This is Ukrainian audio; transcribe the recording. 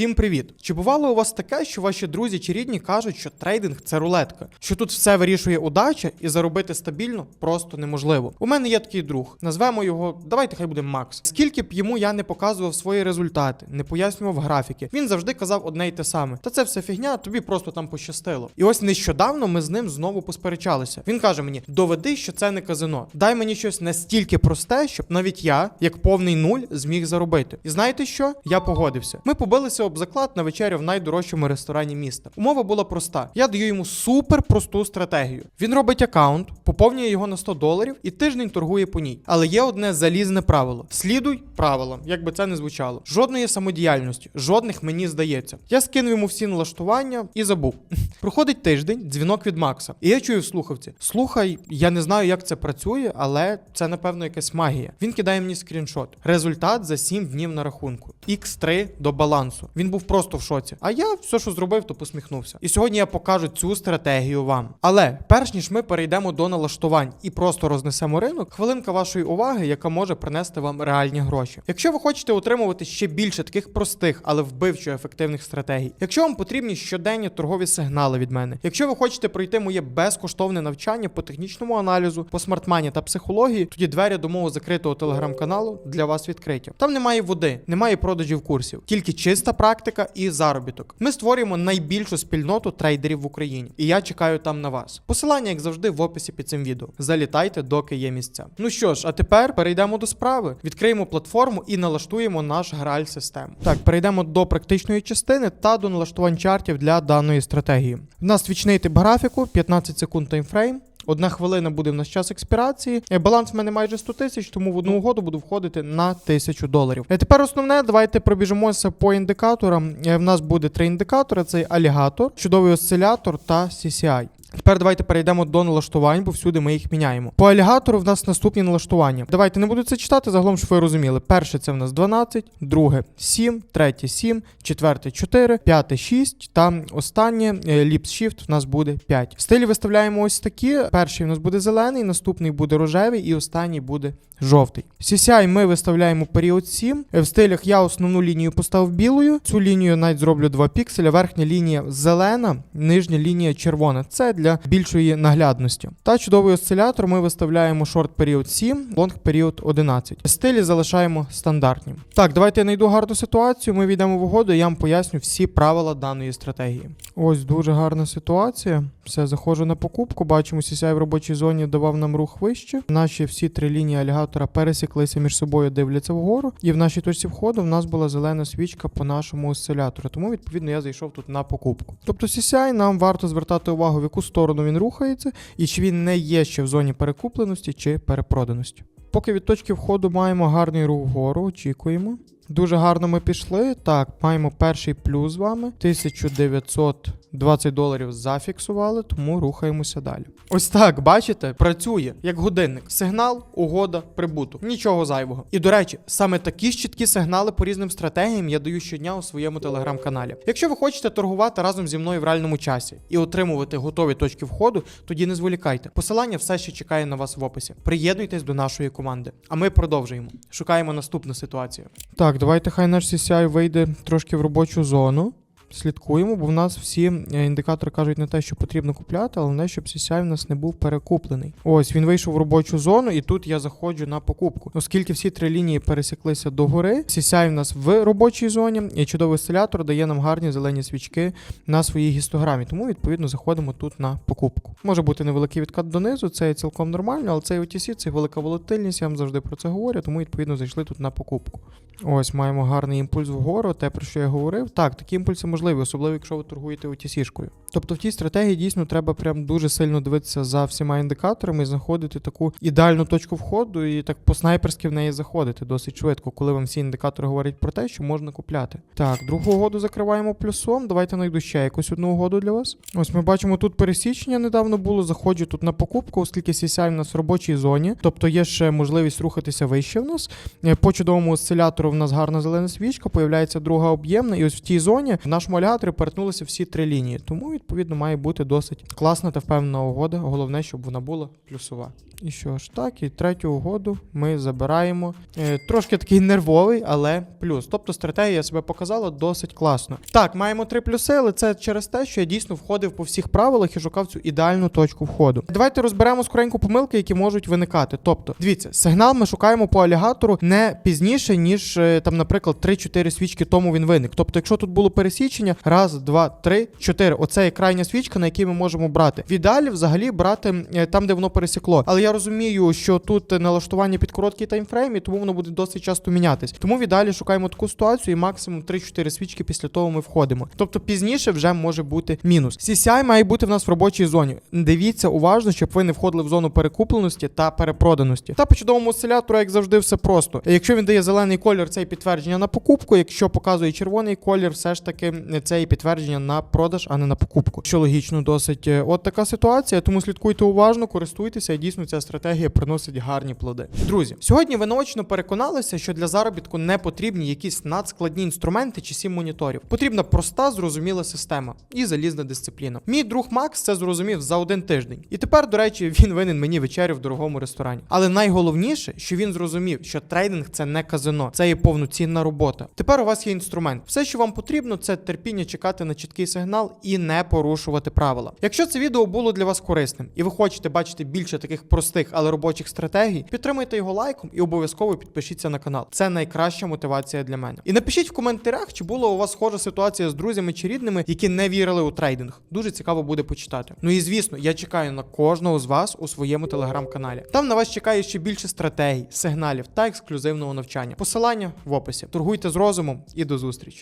Всім привіт! Чи бувало у вас таке, що ваші друзі чи рідні кажуть, що трейдинг це рулетка, що тут все вирішує удача і заробити стабільно просто неможливо? У мене є такий друг, назвемо його, давайте хай буде Макс. Скільки б йому я не показував свої результати, не пояснював графіки, він завжди казав одне й те саме. Та це все фігня, тобі просто там пощастило. І ось нещодавно ми з ним знову посперечалися. Він каже мені: доведи, що це не казино. Дай мені щось настільки просте, щоб навіть я, як повний нуль, зміг заробити. І знаєте що? Я погодився. Ми побилися об заклад на вечерю в найдорожчому ресторані міста. Умова була проста: я даю йому супер просту стратегію. Він робить аккаунт, поповнює його на 100 доларів і тиждень торгує по ній. Але є одне залізне правило: слідуй правилам, як би це не звучало. Жодної самодіяльності, жодних мені здається. Я скинув йому всі налаштування і забув. Проходить тиждень, дзвінок від Макса. І я чую в слухавці: слухай, я не знаю, як це працює, але це напевно якась магія. Він кидає мені скріншот. Результат за 7 днів на рахунку. X3 до балансу. Він був просто в шоці. А я все, що зробив, то посміхнувся. І сьогодні я покажу цю стратегію вам. Але перш ніж ми перейдемо до налаштувань і просто рознесемо ринок, хвилинка вашої уваги, яка може принести вам реальні гроші. Якщо ви хочете отримувати ще більше таких простих, але вбивчо ефективних стратегій, якщо вам потрібні щоденні торгові сигнали від мене, якщо ви хочете пройти моє безкоштовне навчання по технічному аналізу, по смартмані та психології, тоді двері до мого закритого телеграм-каналу для вас відкриті. Там немає води, немає продажів курсів, тільки чиста практика і заробіток. Ми створюємо найбільшу спільноту трейдерів в Україні, і я чекаю там на вас. Посилання, як завжди, в описі під цим відео. Залітайте, доки є місця. Ну що ж, а тепер перейдемо до справи. Відкриємо платформу і налаштуємо наш граль систему. Так, перейдемо до практичної частини та до налаштувань чартів для даної стратегії. У нас свічний тип графіку, 15 секунд таймфрейм. Одна хвилина буде в нас час експірації. Е, Баланс в мене майже 100 тисяч, тому в одну угоду буду входити на 1000 доларів. Е, Тепер основне, давайте пробіжимося по індикаторам. Е, В нас буде три індикатори: це алігатор, чудовий осцилятор та CCI. Тепер давайте перейдемо до налаштувань, бо всюди ми їх міняємо. По алігатору в нас наступні налаштування. Давайте не буду це читати, загалом, щоб ви розуміли. Перше це в нас 12, друге 7, третє 7, четверте 4, п'яте 6 та останнє е, Lips Shift в нас буде 5. Стилі виставляємо ось такі. Перший в нас буде зелений, наступний буде рожевий і останній буде жовтий. CCI ми виставляємо період 7. Е, В стилях я основну лінію поставив білою. Цю лінію навіть зроблю 2 пікселя. Верхня лінія зелена, нижня лінія червона. Це для більшої наглядності. Та чудовий осцилятор ми виставляємо шорт період 7, лонг період 11. Стилі залишаємо стандартні. Так, давайте я знайду гарну ситуацію. Ми війдемо в угоду, і я вам поясню всі правила даної стратегії. Ось дуже гарна ситуація. Все, заходжу на покупку. Бачимо, CCI в робочій зоні давав нам рух вище. Наші всі три лінії алігатора пересіклися між собою, дивляться вгору. І в нашій точці входу в нас була зелена свічка по нашому осцилятору. Тому, відповідно, я зайшов тут на покупку. Тобто, CCI нам варто звертати увагу, в яку сторону він рухається, і чи він не є ще в зоні перекупленості чи перепроданості. Поки від точки входу маємо гарний рух вгору, очікуємо. Дуже гарно ми пішли. Так, маємо перший плюс з вами. 1920 доларів зафіксували, тому рухаємося далі. Ось так, бачите, працює як годинник. Сигнал, угода, прибуток. Нічого зайвого. І до речі, саме такі ж чіткі сигнали по різним стратегіям я даю щодня у своєму телеграм-каналі. Якщо ви хочете торгувати разом зі мною в реальному часі і отримувати готові точки входу, тоді не зволікайте. Посилання все ще чекає на вас в описі. Приєднуйтесь до нашої команди. А ми продовжуємо. Шукаємо наступну ситуацію. Так, давайте хай наш CCI вийде трошки в робочу зону. Слідкуємо, бо в нас всі е, індикатори кажуть не те, що потрібно купляти, але не щоб CCI в нас не був перекуплений. Ось він вийшов в робочу зону, і тут я заходжу на покупку. Оскільки всі три лінії пересіклися до гори, CCI в нас в робочій зоні, і чудовий осцилятор дає нам гарні зелені свічки на своїй гістограмі. Тому відповідно заходимо тут на покупку. Може бути невеликий відкат донизу, це цілком нормально, але цей OTC, це велика волатильність, я вам завжди про це говорю, тому відповідно зайшли тут на покупку. Ось маємо гарний імпульс вгору, те про що я говорив. Так, такі імпульси можливі, особливо якщо ви торгуєте OTC-шкою. Тобто в тій стратегії дійсно треба прям дуже сильно дивитися за всіма індикаторами і знаходити таку ідеальну точку входу і так по снайперськи в неї заходити досить швидко, коли вам всі індикатори говорять про те, що можна купляти. Так, другу угоду закриваємо плюсом. Давайте знайду ще якусь одну угоду для вас. Ось ми бачимо тут пересічення недавно було. Заходжу тут на покупку, оскільки CCI в нас в робочій зоні, тобто є ще можливість рухатися вище в нас. Е, По чудовому осцилятору в нас гарна зелена свічка, появляється друга об'ємна, і ось в тій зоні в нашому алігаторі перетнулися всі три лінії. Тому відповідно має бути досить класна та впевнена угода. Головне, щоб вона була плюсова. І що ж, так, і третю угоду ми забираємо. Е, трошки такий нервовий, але плюс. Тобто стратегія себе показала досить класно. Так, маємо три плюси, але це через те, що я дійсно входив по всіх правилах і шукав цю ідеальну точку входу. Давайте розберемо скоренько помилки, які можуть виникати. Тобто, дивіться, сигнал ми шукаємо по алігатору не пізніше, ніж е, там, наприклад, 3-4 свічки тому він виник. Тобто, якщо тут було пересічення, раз, два, три, чотири. Оце є крайня свічка, на якій ми можемо брати. В ідеалі взагалі брати е, там, де воно пересікло. Але я розумію, що тут налаштування під короткий таймфрейм, і тому воно буде досить часто мінятись. Тому в ідеалі шукаємо таку ситуацію, і максимум 3-4 свічки після того ми входимо. Тобто пізніше вже може бути мінус. CCI має бути в нас в робочій зоні. Дивіться уважно, щоб ви не входили в зону перекупленості та перепроданості. Та по чудовому осцилятору, як завжди, все просто. Якщо він дає зелений колір, це підтвердження на покупку. Якщо показує червоний колір, все ж таки це і підтвердження на продаж, а не на покупку. Що логічно, досить. Е, От така ситуація. Тому слідкуйте уважно, користуйтеся, і дійсно ця стратегія приносить гарні плоди. Друзі, сьогодні ви наочно переконалися, що для заробітку не потрібні якісь надскладні інструменти чи сім моніторів. Потрібна проста, зрозуміла система і залізна дисципліна. Мій друг Макс це зрозумів за один тиждень. І тепер, до речі, він винен мені вечерю в дорогому ресторані. Але найголовніше, що він зрозумів, що трейдинг це не казино, це є повноцінна робота. Тепер у вас є інструмент. Все, що вам потрібно, це терпіння чекати на чіткий сигнал і не порушувати правила. Якщо це відео було для вас корисним і ви хочете бачити більше таких простих, але робочих стратегій, підтримайте його лайком і обов'язково підпишіться на канал. Це найкраща мотивація для мене. І напишіть в коментарях, чи була у вас схожа ситуація з друзями чи рідними, які не вірили у трейдинг. Дуже цікаво буде почитати. Ну і звісно, я чекаю на кожного з вас у своєму телеграм-каналі. Там на вас чекає ще більше стратегій, сигналів та ексклюзивного навчання. Посилання в описі. Торгуйте з розумом і до зустрічі.